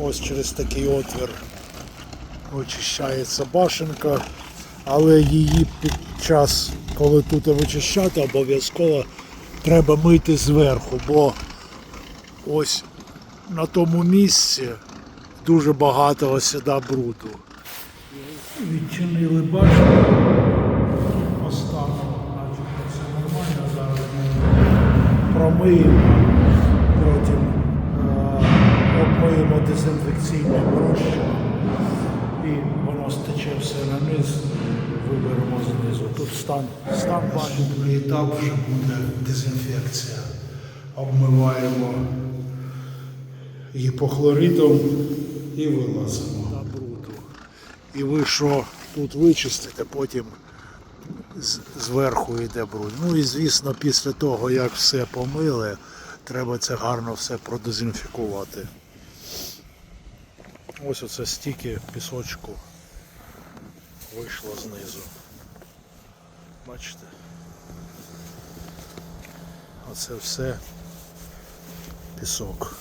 ось через такий отвір очищається башенка, але її під час, коли тут вичищати, обов'язково треба мити зверху, бо ось на тому місці дуже багато осіда бруду. Відчинили башню, поставимо, начебто все нормально, зараз промиємо, е, обмиємо дезінфекційним і воно стече все на низ, виберемо знизу. Тут стан, стан башні етап вже буде дезінфекція. Обмиваємо гіпохлоридом і вилазимо на бруду. І ви що тут вичистите, потім зверху йде бруд. Ну і звісно, після того, як все помили, треба це гарно все продезінфікувати. Ось оце стільки пісочку вийшло знизу. Бачите? Оце все пісок.